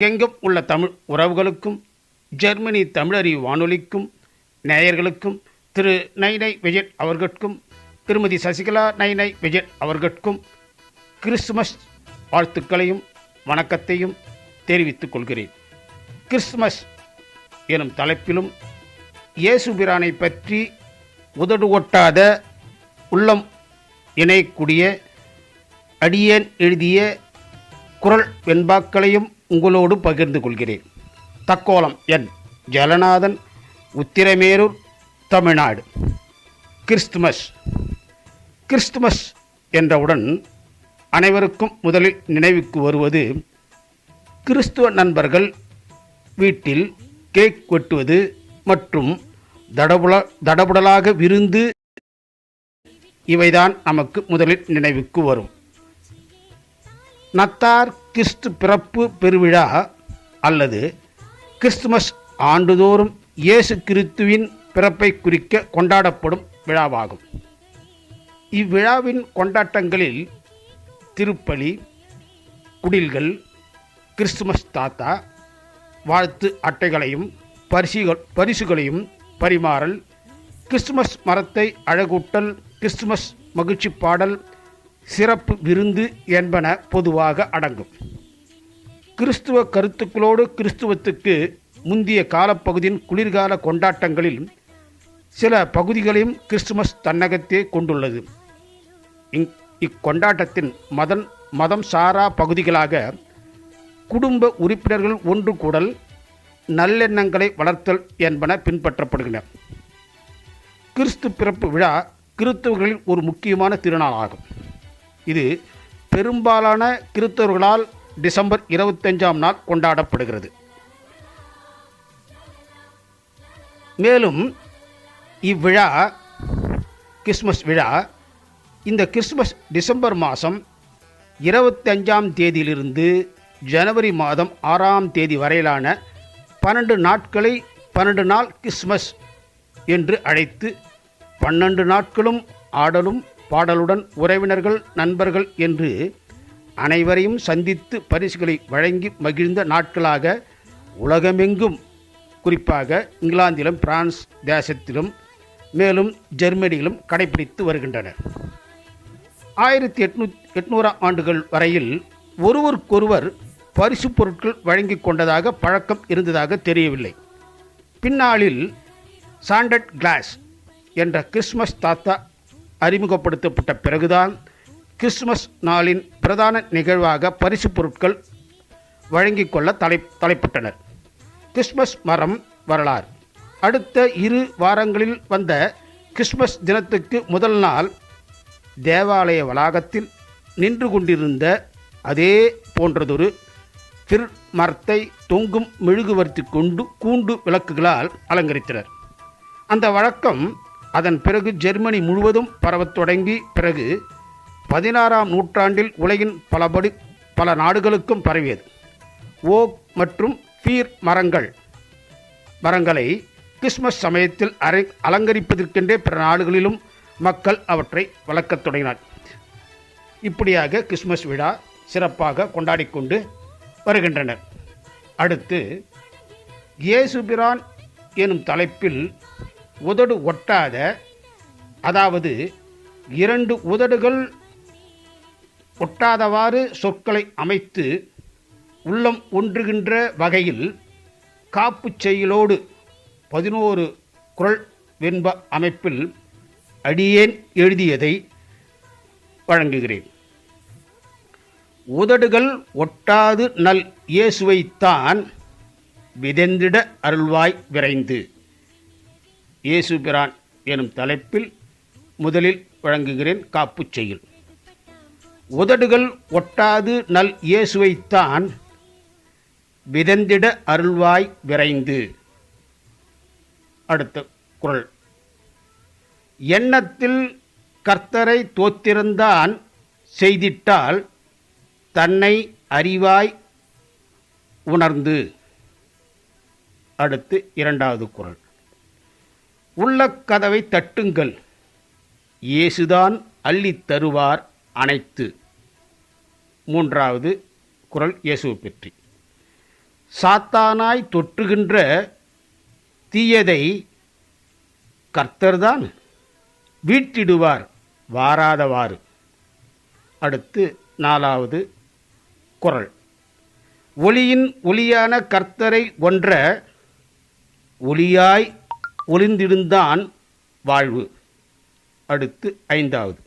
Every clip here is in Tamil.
எங்கும் உள்ள தமிழ் உறவுகளுக்கும் ஜெர்மனி தமிழறி வானொலிக்கும் நேயர்களுக்கும் திரு நைனை விஜய் அவர்களுக்கும் திருமதி சசிகலா நைனை விஜய் அவர்களுக்கும் கிறிஸ்துமஸ் வாழ்த்துக்களையும் வணக்கத்தையும் தெரிவித்துக் கொள்கிறேன். கிறிஸ்துமஸ் எனும் தலைப்பிலும் இயேசுபிரானை பற்றி உதடு ஒட்டாத உள்ளம் இணையக்கூடிய அடியேன் எழுதிய குரல் வெண்பாக்களையும் உங்களோடு பகிர்ந்து கொள்கிறேன். Takkolam N Jalanathan Uthiramerur Tamil Nadu. Christmas. Christmas என்றவுடன் அனைவருக்கும் முதலில் நினைவுக்கு வருவது கிறிஸ்துவ நண்பர்கள் வீட்டில் கேக் வெட்டுவது மற்றும் தடபுல தடபுடலாக விருந்து இவைதான் நமக்கு முதலில் நினைவுக்கு வரும். நத்தார் கிறிஸ்து பிறப்பு பெருவிழா அல்லது கிறிஸ்துமஸ் ஆண்டுதோறும் இயேசு கிறிஸ்துவின் பிறப்பை குறிக்க கொண்டாடப்படும் விழாவாகும். இவ்விழாவின் கொண்டாட்டங்களில் திருப்பலி குடில்கள் கிறிஸ்துமஸ் தாத்தா வாழ்த்து அட்டைகளையும் பரிசுகள் பரிசுகளையும் பரிமாறல் கிறிஸ்துமஸ் மரத்தை அழகூட்டல் கிறிஸ்துமஸ் மகிழ்ச்சி பாடல் சிறப்பு விருந்து என்பன பொதுவாக அடங்கும். கிறிஸ்துவ கருத்துக்களோடு கிறிஸ்துவத்துக்கு முந்திய காலப்பகுதியின் குளிர்கால கொண்டாட்டங்களில் சில பகுதிகளையும் கிறிஸ்துமஸ் தன்னகத்தே கொண்டுள்ளது. இங் இக்கொண்டாட்டத்தின் மதன் மதம் சாரா பகுதிகளாக குடும்ப உறுப்பினர்கள் ஒன்று கூடல் நல்லெண்ணங்களை வளர்த்தல் என்பன பின்பற்றப்படுகின்றன கிறிஸ்து பிறப்பு விழா கிறிஸ்தவர்களின் ஒரு முக்கியமான திருநாளாகும். இது பெரும்பாலான கிறித்தவர்களால் டிசம்பர் இருபத்தஞ்சாம் நாள் கொண்டாடப்படுகிறது. மேலும் இவ்விழா கிறிஸ்மஸ் விழா இந்த கிறிஸ்மஸ் டிசம்பர் மாதம் இருபத்தஞ்சாம் தேதியிலிருந்து ஜனவரி மாதம் ஆறாம் தேதி வரையிலான பன்னெண்டு நாட்களை பன்னெண்டு நாள் கிறிஸ்மஸ் என்று அழைத்து பன்னெண்டு நாட்களும் ஆடலும் பாடலுடன் உறவினர்கள் நண்பர்கள் என்று அனைவரையும் சந்தித்து பரிசுகளை வழங்கி மகிழ்ந்த நாட்களாக உலகமெங்கும். குறிப்பாக இங்கிலாந்திலும் பிரான்ஸ் தேசத்திலும் மேலும் ஜெர்மனியிலும் கடைபிடித்து வருகின்றனர். ஆயிரத்தி எட்நூ எட்நூறாம் ஆண்டுகள் வரையில் ஒருவருக்கொருவர் பரிசு பொருட்கள் வழங்கி கொண்டதாக பழக்கம் இருந்ததாக தெரியவில்லை. பின்னாளில் சாண்டட் கிளாஸ் என்ற கிறிஸ்மஸ் தாத்தா அறிமுகப்படுத்தப்பட்ட பிறகுதான் கிறிஸ்துமஸ் நாளின் பிரதான நிகழ்வாக பரிசு பொருட்கள் வழங்கி கொள்ள தலை தலைப்பட்டனர். கிறிஸ்மஸ் மரம் வரலாறு. அடுத்த இரு வாரங்களில் வந்த கிறிஸ்மஸ் தினத்துக்கு முதல் நாள் தேவாலய வளாகத்தில் நின்று கொண்டிருந்த அதே போன்றதொரு திரு மரத்தை தொங்கும் மெழுகுவர்த்தி கொண்டு கூண்டு விளக்குகளால் அலங்கரித்தனர். அந்த வழக்கம் அதன் பிறகு ஜெர்மனி முழுவதும் பரவத் தொடங்கி பிறகு பதினாறாம் நூற்றாண்டில் உலகின் பலபடி பல நாடுகளுக்கும் பரவியது. ஓக் மற்றும் பீர் மரங்கள் மரங்களை கிறிஸ்மஸ் சமயத்தில் அரை அலங்கரிப்பதற்கென்றே பிற நாடுகளிலும் மக்கள் அவற்றை வளர்க்கத் தொடங்கினார். இப்படியாக கிறிஸ்மஸ் விழா சிறப்பாக கொண்டாடிக்கொண்டு வருகின்றனர். அடுத்து இயேசுபிரான் எனும் தலைப்பில் உதடு ஒட்டாத அதாவது இரண்டு உதடுகள் ஒட்டாதவாறு சொற்களை அமைத்து உள்ளம் ஒன்றுகின்ற வகையில் காப்புச் செயலோடு பதினோரு குரல் வெண்ப அமைப்பில் அடியேன் எழுதியதை வழங்குகிறேன். உதடுகள் ஒட்டாது நல் இயேசுவைத்தான் விதந்திட அருள்வாய் விரைந்து. இயேசு பிரான் எனும் தலைப்பில் முதலில் வழங்குகிறேன் காப்புச் செயல் உதடுகள் ஒட்டாது நல் இயேசுவைத்தான் விதந்திட அருள்வாய் விரைந்து. அடுத்த குரல். எண்ணத்தில் கர்த்தரை தோத்திருந்தான் செய்திட்டால் தன்னை அறிவாய் உணர்ந்து. அடுத்து இரண்டாவது குரல். உள்ளக்கதவை தட்டுங்கள். இயேசுதான் அள்ளித் தருவார் அனைத்து. மூன்றாவது குரல் இயேசுவை பற்றி. சாத்தானாய் தொற்றுகின்ற தீயதை கர்த்தர்தான் வீட்டிடுவார் வாராதவாறு. அடுத்து நாலாவது குரல். ஒளியின் ஒளியான கர்த்தரை ஒன்ற ஒளியாய் ஒளிந்திடுந்தான் வாழ்வு. அடுத்து ஐந்தாவது.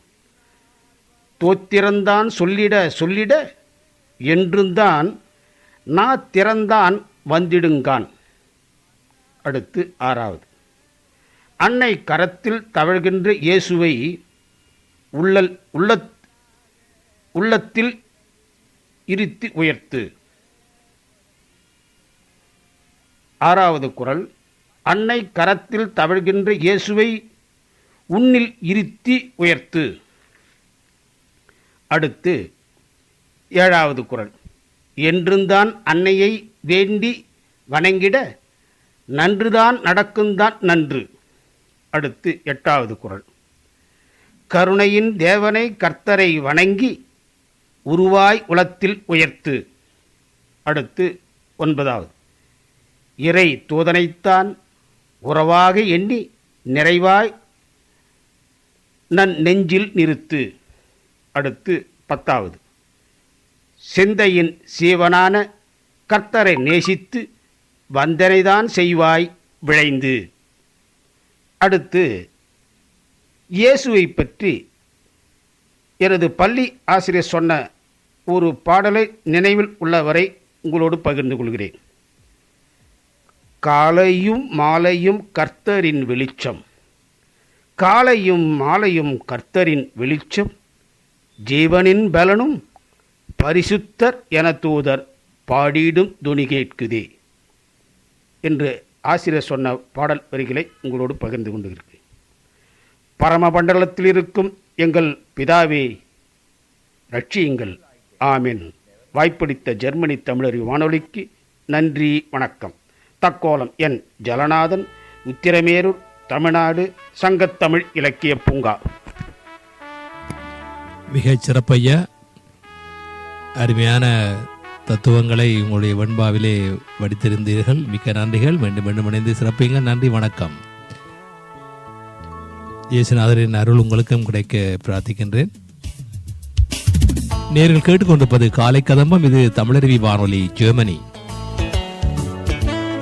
தோத்திறந்தான் சொல்லிட சொல்லிட என்றுந்தான் நா திறந்தான் வந்திடுங்கான். அடுத்து ஆறாவது. அன்னை கரத்தில் தவழ்கின்ற இயேசுவை உள்ளல் உள்ளத் உள்ளத்தில் இருத்தி உயர்த்து. ஆறாவது குரல். அன்னை கரத்தில் தவழ்கின்ற இயேசுவை உன்னில் இருத்தி உயர்த்து. அடுத்து ஏழாவது குரல். என்றுந்தான் அன்னையை வேண்டி வணங்கிட நன்றுதான் நடக்குந்தான் நன்று. அடுத்து எட்டாவது குரல். கருணையின் தேவனை கர்த்தரை வணங்கி உருவாய் உளத்தில் உயர்த்து. அடுத்து ஒன்பதாவது. இறை தூதனைத்தான் உறவாக எண்ணி நிறைவாய் நன் நெஞ்சில் நிறுத்து. அடுத்து பத்தாவது. சிந்தையின் சீவனான கர்த்தரை நேசித்து வந்தனைதான் செய்வாய் விளைந்து அடுத்து இயேசுவை பற்றி எனது பள்ளி ஆசிரியர் சொன்ன ஒரு பாடலை நினைவில் உள்ளவரை உங்களோடு பகிர்ந்து கொள்கிறேன். காலையும் மாலையும் கர்த்தரின் வெளிச்சம். காலையும் மாலையும் கர்த்தரின் வெளிச்சம். ஜீவனின் பலனும் பரிசுத்தர் என தூதர் பாடிடும் துணி கேட்குதே என்று ஆசிரியர் சொன்ன பாடல் வரிகளை உங்களோடு பகிர்ந்து கொண்டிருக்கிறேன். பரமபண்டலத்தில் இருக்கும் எங்கள் பிதாவே ரட்சியுங்கள். ஆமீன். வாய்ப்பளித்த ஜெர்மனி தமிழர் வானொலிக்கு நன்றி வணக்கம். தக்கோலம் என் ஜலநாதன் உத்திரமேரூர் தமிழ்நாடு சங்கத்தமிழ் இலக்கிய பூங்கா. மிகச் சிறப்பையா அருமையான தத்துவங்களை உங்களுடைய வெண்பாவிலே வடித்திருந்தீர்கள். மிக்க நன்றிகள். மீண்டும் மீண்டும் இணைந்து சிறப்பீங்க நன்றி வணக்கம். இயேசுநாதரின் அருள் உங்களுக்கும் கிடைக்க பிரார்த்திக்கின்றேன். நேர்கள் கேட்டுக்கொண்டிருப்பது காலை கதம்பம் இது தமிழருவி வானொலி ஜெர்மனி.